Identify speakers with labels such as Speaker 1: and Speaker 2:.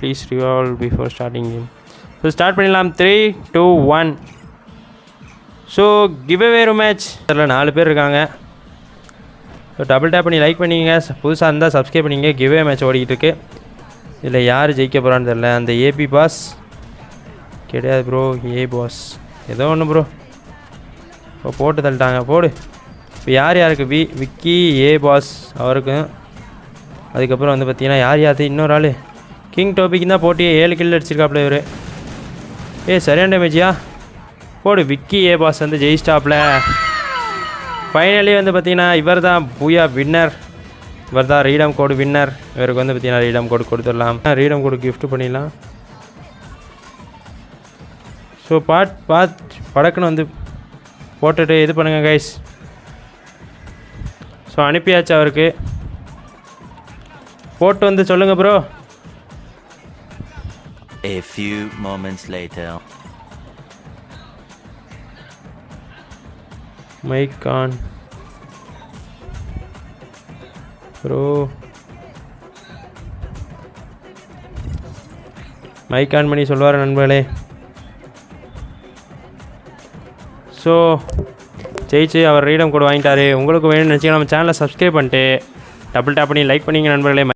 Speaker 1: Please revolve before starting game so start பண்ணிடலாம். Three two one so give away match அதில் நாலு பேர் இருக்காங்க. ஸோ டபுள் டேப் பண்ணி லைக் பண்ணிங்க புதுசாக இருந்தால் சப்ஸ்கிரைப் பண்ணிங்க கிவ் அவே மேட்ச் ஓடிக்கிட்டு இருக்கு. இதில் யார் ஜெயிக்க போகிறான்னு தெரில அந்த ஏபி பாஸ் கிடையாது ப்ரோ ஏ பாஸ் ஏதோ ஒன்று ப்ரோ இப்போ போட்டு தள்ளிட்டாங்க. போடு. இப்போ யார் யாருக்கு? வி விக்கி ஏ பாஸ் அவருக்கும். அதுக்கப்புறம் வந்து பார்த்தீங்கன்னா யார் யார் இன்னொரு ஆள். கிங் டோபிக்கு தான் போட்டி ஏழு கில் அடிச்சிருக்காப்ல இவர். ஏ சரியான டேமேஜியா போடு விக்கி ஏ பாஸ் வந்து ஜெயிஸ்டாப்ல ஃபைனலி வந்து பார்த்தீங்கன்னா இவர் தான் பூயா வின்னர் இவர் தான் ரீடம் கோடு வின்னர் இவருக்கு வந்து பார்த்தீங்கன்னா ரீடம் கோடு கொடுத்துடலாம். ரீடம் கோடு கிஃப்ட் பண்ணிடலாம். ஸோ பாட் பாத் படக்குன்னு வந்து போட்டுட்டு இது பண்ணுங்கள் கைஸ் ஸோ அனுப்பியாச்சு அவருக்கு. போட்டு வந்து சொல்லுங்கள் bro
Speaker 2: A few moments later.
Speaker 1: Mic on bro mic on பண்ணி சொல்வார் நண்பர்களே. ஸோ ஜெயிச்சு அவர் ரீடம் கூட வாங்கிட்டாரு. உங்களுக்கு வேணும்னு நினச்சிங்கன்னா நம்ம சேனலை சப்ஸ்கிரைப் பண்ணிட்டு டபுள் டேப் பண்ணி லைக் பண்ணிங்க நண்பர்களே.